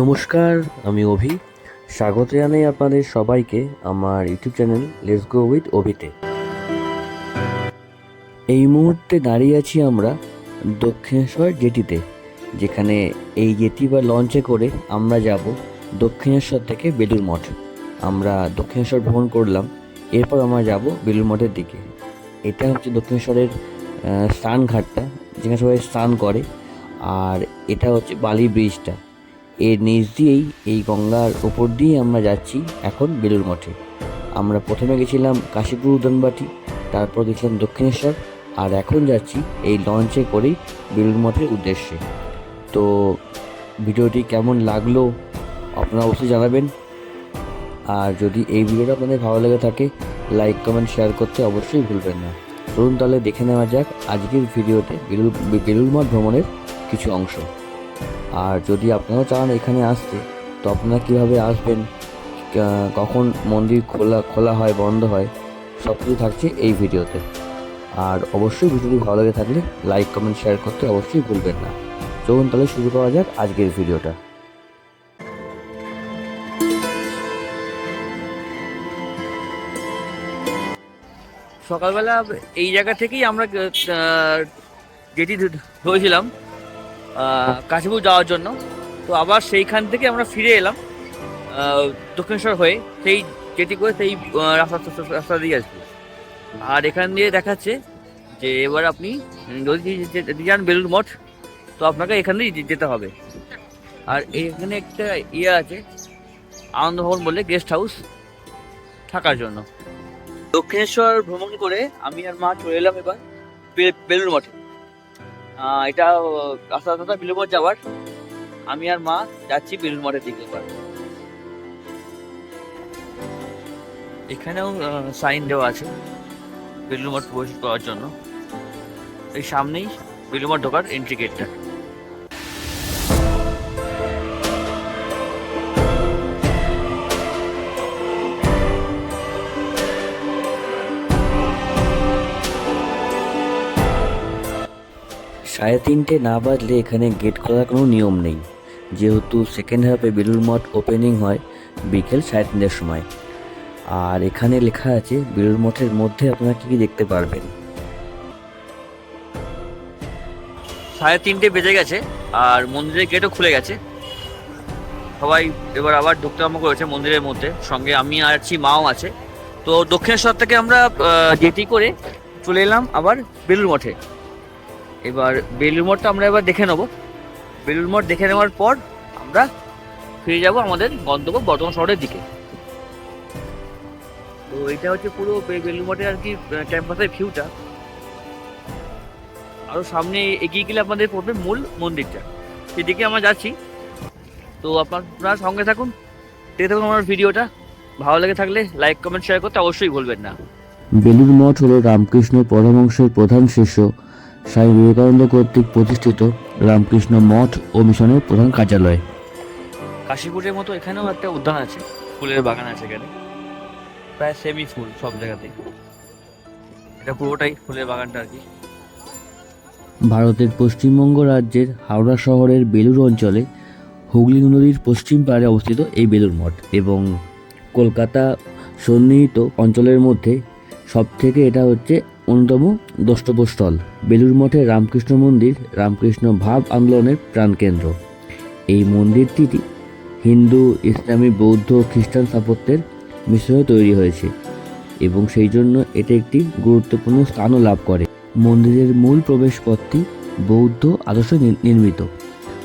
নমস্কার, আমি অভি। স্বাগত জানাই আপনাদের সবাইকে আমার YouTube channel let's go with অভিতে এই মুহূর্তে দাঁড়িয়ে আছি আমরা দক্ষিণেশ্বর জেটিতে, যেখানে এই জেটি বা লঞ্চে করে আমরা যাব দক্ষিণেশ্বর থেকে বেলুর মঠ। আমরা দক্ষিণেশ্বর ভ্রমণ করলাম, এরপর আমরা যাব বেলুর মঠের দিকে। এটা হচ্ছে দক্ষিণেশ্বরের স্নানঘাটটা, যেখানে সবাই স্নান করে। আর এটা হচ্ছে বালি ব্রিজটা। এর নিচ দিয়েই এই গঙ্গার ওপর দিয়ে আমরা যাচ্ছি এখন বেলুর মঠে। আমরা প্রথমে গেছিলাম কাশীপুর উদানবাটি, তারপর গেছিলাম দক্ষিণেশ্বর, আর এখন যাচ্ছি এই লঞ্চে করেই বেলুর মঠের উদ্দেশ্যে। তো ভিডিওটি কেমন লাগল আপনারা অবশ্যই জানাবেন। আর যদি এই ভিডিওটা আপনাদের ভালো লেগে থাকে, লাইক, কমেন্ট, শেয়ার করতে অবশ্যই ভুলবেন না। চলুন তাহলে দেখে নেওয়া যাক আজকের ভিডিওতে বেলুর বেলুর মঠ ভ্রমণের কিছু অংশ। আর যদি আপনারাও চান এখানে আসতে, তো আপনারা কীভাবে আসবেন কখন মন্দির খোলা খোলা হয়, বন্ধ হয় সব কিছু থাকছে এই ভিডিওতে। আর অবশ্যই ভিডিওটি ভালো লেগে থাকলে লাইক, কমেন্ট, শেয়ার করতে অবশ্যই ভুলবেন না। চলুন তাহলে শুরু করা যাক আজকের ভিডিওটা। সকালবেলা এই জায়গা থেকেই আমরা যেটি ধরেছিলাম কাশীপুর যাওয়ার জন্য। তো আবার সেইখান থেকে আমরা ফিরে এলাম দক্ষিণেশ্বর হয়ে। সেই যেটি করে সেই রাস্তা, রাস্তা- দিয়ে আসব। আর এখান দিয়ে দেখাচ্ছে যে এবার আপনি যদি যান বেলুর মঠ, তো আপনাকে এখান দিয়ে যেতে হবে। আর এখানে একটা ইয়ে আছে আনন্দ ভবন বলে গেস্ট হাউস থাকার জন্য। দক্ষিণেশ্বর ভ্রমণ করে আমি আর মা চলে এলাম এবার বে- বেলুড় মঠে। এটা রাস্তা রাস্তা বেলুড় যাওয়ার। আমি আর মা যাচ্ছি বেলুড় মঠের দিকে এবার। এখানেও সাইন দেওয়া আছে বেলুড় মঠ প্রবেশ করার জন্য। এই সামনেই বেলুড় মঠ ঢোকার এন্ট্রি গেটটা সাড়ে তিনটে না বাজলে এখানে গেট খোলার কোনো নিয়ম নেই। যেহেতু সেকেন্ড হাফে বেলুর মঠ ওপেনিং হয়, বিকেল সাড়ে তিনটের সময়। আর এখানে লেখা আছে বেলুর মঠের মধ্যে আপনারা কী কী দেখতে পারবেন? সাড়ে তিনটে বেজে গেছে, আর মন্দিরের গেটও খুলে গেছে। সবাই এবার আবার ঢুকতে আরম্ভ করেছে মন্দিরের মধ্যে। সঙ্গে আমি আর আছি মাও আছে। তো দক্ষিণেশ্বর থেকে আমরা জেটি করে চলে এলাম আবার বেলুর মঠে। এবার বেলুর মঠটা আমরা এবার দেখে নেব। বেলুর মঠ দেখে নেওয়ার পর আমরা ফিরে যাব আমাদের গন্তব্য বর্ধমান শহরের দিকে। তো এটা হচ্ছে পুরো বেলুর মঠের আর কি ক্যাম্পাসের ভিউটা আরও সামনে এগিয়ে গেলে আপনাদের পড়বে মূল মন্দিরটা। সেদিকে আমরা যাচ্ছি। তো আপনারা সঙ্গে থাকুন দেখে থাকুন আমার ভিডিওটা। ভালো লেগে থাকলে লাইক কমেন্ট শেয়ার করতে অবশ্যই ভুলবেন না। বেলুর মঠ হল রামকৃষ্ণ পরমহংসের প্রধান শিষ্য। স্বামী বিবেকানন্দ কর্তৃক প্রতিষ্ঠিত রামকৃষ্ণ মঠ ও মিশনের প্রধান কার্যালয়। কাশীপুরের মতো এখানেও একটা উদ্যান আছে ফুলের বাগান আছে এখানে। প্রায় সেমি ফুল সব জায়গাতেই। এটা পুরোটাই ফুলের বাগানটা আর কি। ভারতের পশ্চিমবঙ্গ রাজ্যের হাওড়া শহরের বেলুর অঞ্চলে হুগলি নদীর পশ্চিম পাড়ে অবস্থিত এই বেলুর মঠ এবং কলকাতা সন্নিহিত অঞ্চলের মধ্যে সবথেকে এটা হচ্ছে অন্যতম দ্রষ্টব্যস্থল। বেলুর মঠে রামকৃষ্ণ মন্দির, রামকৃষ্ণ ভাব আন্দোলনের প্রাণকেন্দ্র। এই মন্দিরটি হিন্দু, ইসলামী, বৌদ্ধ, খ্রিস্টান স্থাপত্যের মিশ্রণে তৈরি হয়েছে এবং সেই জন্য এটা একটি গুরুত্বপূর্ণ স্থানও লাভ করে। মন্দিরের মূল প্রবেশপথটি বৌদ্ধ আদর্শ নির্মিত।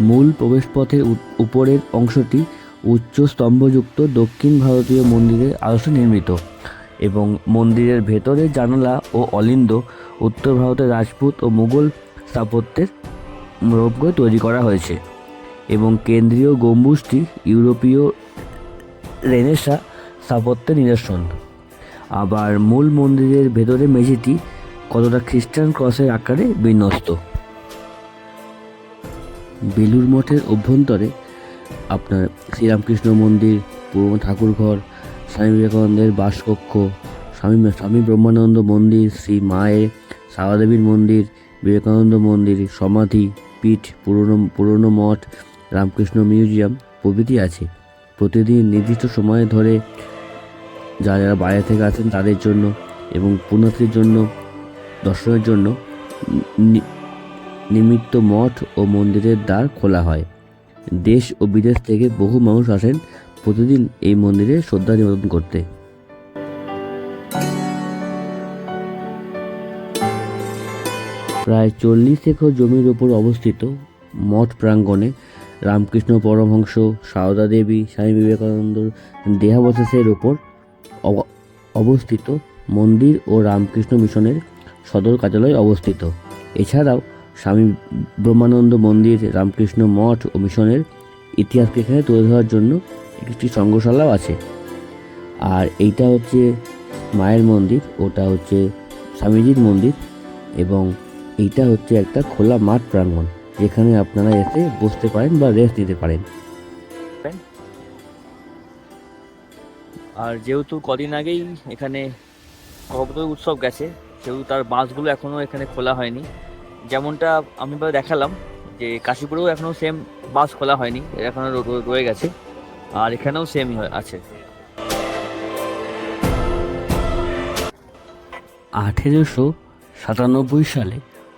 মূল প্রবেশপথের উপরের অংশটি উচ্চ স্তম্ভযুক্ত দক্ষিণ ভারতীয় মন্দিরের আদর্শে নির্মিত। এবং মন্দিরের ভেতরের জানালা ও অলিন্দ উত্তর ভারতের রাজপুত ও মুঘল স্থাপত্যের রূপ তৈরি করা হয়েছে এবং কেন্দ্রীয় গম্বুজটি ইউরোপীয় রেনেসা স্থাপত্যের নিদর্শন। আবার মূল মন্দিরের ভেতরে মেঝেটি কতটা খ্রিস্টান ক্রসের আকারে বিন্যস্ত। বেলুর মঠের অভ্যন্তরে আপনার শ্রীরামকৃষ্ণ মন্দির, পুরনো ঠাকুরঘর স্বামী বিবেকানন্দের বাসকক্ষ, স্বামী স্বামী ব্রহ্মানন্দ মন্দির, শ্রী মায়ের সারাদেবীর মন্দির, বিবেকানন্দ মন্দির, সমাধি, পীঠ, পুরনো পুরনো মঠ, রামকৃষ্ণ মিউজিয়াম প্রভৃতি আছে। প্রতিদিন নির্দিষ্ট সময় ধরে যারা যারা বাইরে থেকে আসেন তাদের জন্য এবং পুণ্যার্থীর জন্য, দর্শনের জন্য নিমিত্ত মঠ ও মন্দিরের দ্বার খোলা হয়। দেশ ও বিদেশ থেকে বহু মানুষ আসেন প্রতিদিন এই মন্দিরে শ্রদ্ধা নিবেদন করতে। প্রায় চল্লিশ একর জমির ওপর অবস্থিত মঠ প্রাঙ্গণে রামকৃষ্ণ পরমহংস, সারদা দেবী, স্বামী বিবেকানন্দর দেহাবশেষের ওপর অব- অবস্থিত মন্দির ও রামকৃষ্ণ মিশনের সদর কার্যালয় অবস্থিত। এছাড়াও স্বামী ব্রহ্মানন্দ মন্দির, রামকৃষ্ণ মঠ ও মিশনের ইতিহাসকে এখানে তুলে ধরার জন্য একটি সংগ্রহশালাও আছে। আর এইটা হচ্ছে মায়ের মন্দির, ওটা হচ্ছে স্বামীজির মন্দির এবং এইটা হচ্ছে একটা খোলা মাঠ প্রাঙ্গণ যেখানে আপনারা এসে বসতে পারেন বা রেস্ট নিতে পারেন। আর যেহেতু কদিন আগেই এখানে নবদ্বীপ উৎসব গেছে, সেহেতু তার বাসগুলো এখনও এখানে খোলা হয়নি। যেমনটা আমি দেখালাম যে কাশীপুরেও এখনও সেম বাস খোলা হয়নি এখনও রয়ে গেছে। আর এখানেও সেমই আছে। আঠেরোশো সাতানব্বই সালে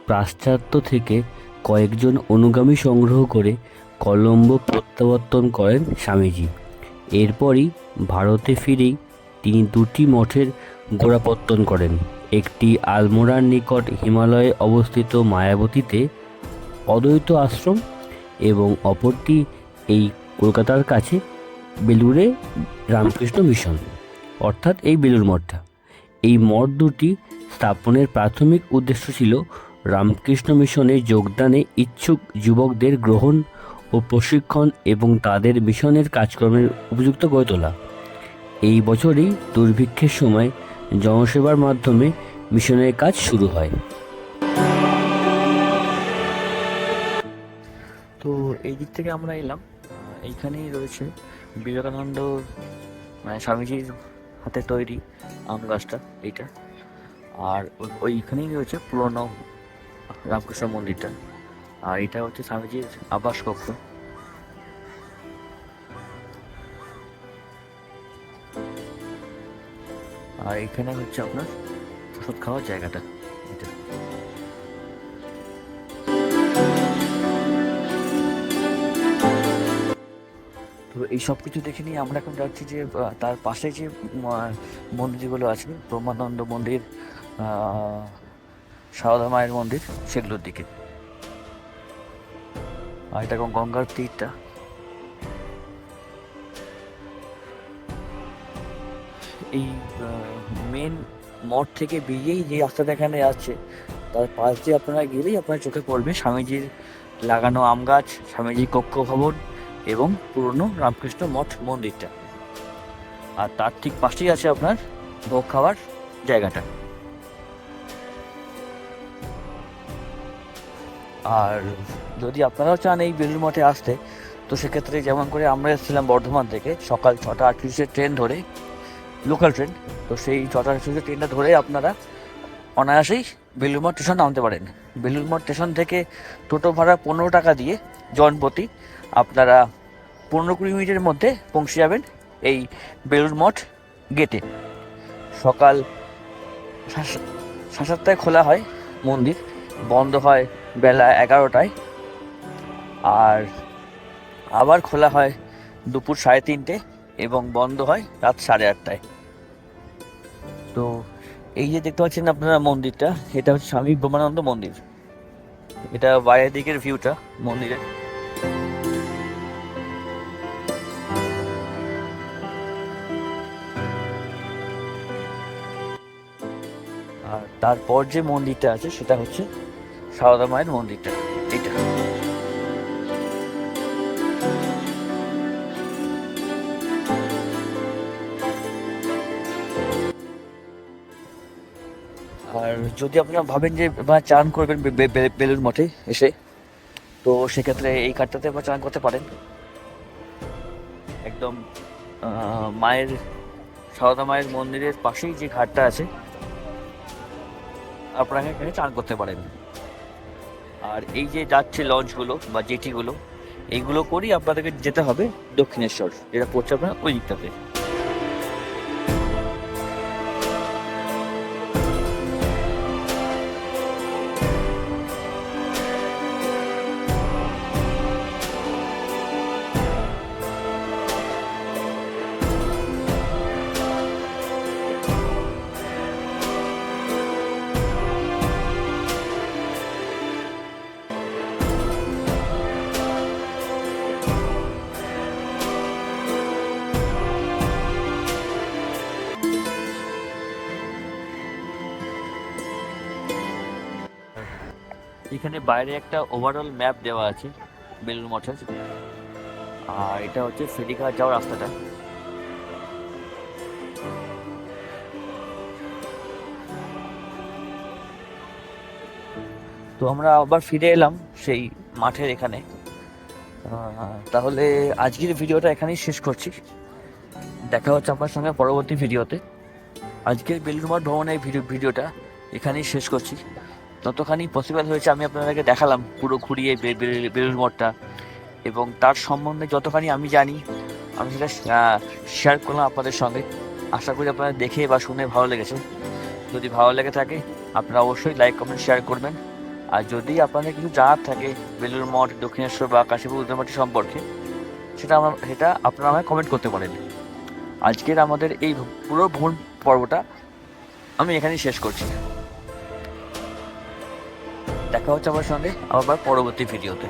পাশ্চাত্য থেকে কয়েকজন অনুগামী সংগ্রহ করে কলম্বো প্রত্যাবর্তন করেন স্বামীজি। এরপরই ভারতে ফিরেই তিনি দুটি মঠের গোড়াপত্তন করেন। একটি আলমোড়ার নিকট হিমালয়ে অবস্থিত মায়াবতীতে অদ্বৈত আশ্রম এবং অপরটি এই কলকাতার কাছে বেলুড়ে রামকৃষ্ণ মিশন, অর্থাৎ এই বেলুড় মঠটা। এই মঠ দুটি স্থাপনের প্রাথমিক উদ্দেশ্য ছিল রামকৃষ্ণ মিশনে যোগদানে ইচ্ছুক যুবকদের গ্রহণ ও প্রশিক্ষণ এবং তাদের মিশনের কাজকর্মের উপযুক্ত করে তোলা। এই বছরই দুর্ভিক্ষের সময় জনসেবার মাধ্যমে মিশনের কাজ শুরু হয়। তো এই দিক থেকে আমরা এলাম। এইখানেই রয়েছে বিবেকানন্দ মানে স্বামীজির হাতে তৈরি আম গাছটা, এইটা। আর ওই- ওইখানেই রয়েছে পুরনো রামকৃষ্ণ মন্দিরটা। আর এটা হচ্ছে স্বামীজির আবাস কক্ষ। আর এখানে হচ্ছে আপনার প্রসাদ খাওয়ার জায়গাটা। এই সব কিছু দেখে নিয়ে আমরা এখন যাচ্ছি যে তার পাশে যে মন্দিরগুলো আছে, ব্রহ্মানন্দ মন্দির সারদা মায়ের মন্দির, সেগুলোর দিকে। আর এটা গঙ্গার তীরটা। এই মেন মঠ থেকে বেরিয়েই যে রাস্তাটা এখানে আসছে তার পাশ দিয়ে আপনারা গেলেই আপনার চোখে পড়বে স্বামীজির লাগানো আম গাছ, স্বামীজির কক্ষ ভবন। এবং পুরনো রামকৃষ্ণ মঠ মন্দিরটা। আর তার ঠিক পাশেই আছে আপনার ভোগ খাওয়ার জায়গাটা। আর যদি আপনারাও চান এই বেলুর মঠে আসতে, তো সেক্ষেত্রে যেমন করে আমরা এসেছিলাম বর্ধমান থেকে, সকাল ছটা আটত্রিশের ট্রেন ধরে লোকাল ট্রেন তো সেই ছটা আটত্রিশের ট্রেনটা ধরে আপনারা অনায়াসেই বেলুরমঠ স্টেশন নামতে পারেন। বেলুরমঠ স্টেশন থেকে টোটো ভাড়া পনেরো টাকা দিয়ে জনপ্রতি আপনারা পনেরো কুড়ি মিনিটের মধ্যে পৌঁছে যাবেন এই বেলুড় মঠ গেটে। সকাল সাড়ে সাতটায় খোলা হয় মন্দির, বন্ধ হয় বেলা এগারোটায়। আর আবার খোলা হয় দুপুর সাড়ে তিনটে এবং বন্ধ হয় রাত সাড়ে আটটায়। তো এই যে দেখতে পাচ্ছেন আপনারা মন্দিরটা, এটা হচ্ছে স্বামী ব্রহ্মানন্দ মন্দির। এটা বাইরের দিকের ভিউটা মন্দিরের। তারপর যে মন্দিরটা আছে, সেটা হচ্ছে সারদা মায়ের মন্দিরটা। এটা আর যদি আপনারা ভাবেন যে আপনারা চান করবেন বে- বে- বে- বেলুর মঠে এসে, তো সেক্ষেত্রে এই কাঠটাতে আপনারা চান করতে পারেন। একদম মায়ের, সারদা মায়ের মন্দিরের পাশেই যে ঘাটটা আছে আপনারা এখানে চান করতে পারেন। আর এই যে যাচ্ছে লঞ্চগুলো বা জেটিগুলো এইগুলো করেই আপনাদেরকে যেতে হবে দক্ষিণেশ্বর, যেটা পড়ছে আপনার ওই দিকটাতে। এখানে বাইরে একটা ওভারঅল ম্যাপ দেওয়া আছে বেলুর মঠের। আর এটা হচ্ছে ফেরিঘাট যাওয়ার রাস্তাটা। তো আমরা আবার ফিরে এলাম সেই মাঠের এখানে। তাহলে আজকের ভিডিওটা এখানেই শেষ করছি। দেখা হচ্ছে আপনার সঙ্গে পরবর্তী ভিডিওতে। আজকের বেলুর মঠ ভ্রমণের ভিডিও ভিডিওটা এখানেই শেষ করছি। যতখানি পসিবল হয়েছে আমি আপনাদেরকে দেখালাম পুরো ঘুরিয়ে বেলুড় মঠটা এবং তার সম্বন্ধে যতখানি আমি জানি, আমি সেটা শেয়ার করলাম আপনাদের সঙ্গে। আশা করি আপনারা দেখে বা শুনে ভালো লেগেছে। যদি ভালো লেগে থাকে, আপনারা অবশ্যই লাইক কমেন্ট শেয়ার করবেন। আর যদি আপনাদের কিছু জানার থাকে বেলুড় মঠ, দক্ষিণেশ্বর বা কাশীপুর উদ্যানমঠি সম্পর্কে, সেটা আমার, সেটা আপনারা আমায় কমেন্ট করতে পারেন আজকের আমাদের এই পুরো ভ্রমণ পর্বটা আমি এখানেই শেষ করছি। দেখা হচ্ছে আমার সঙ্গে আবার পরবর্তী ভিডিওতে।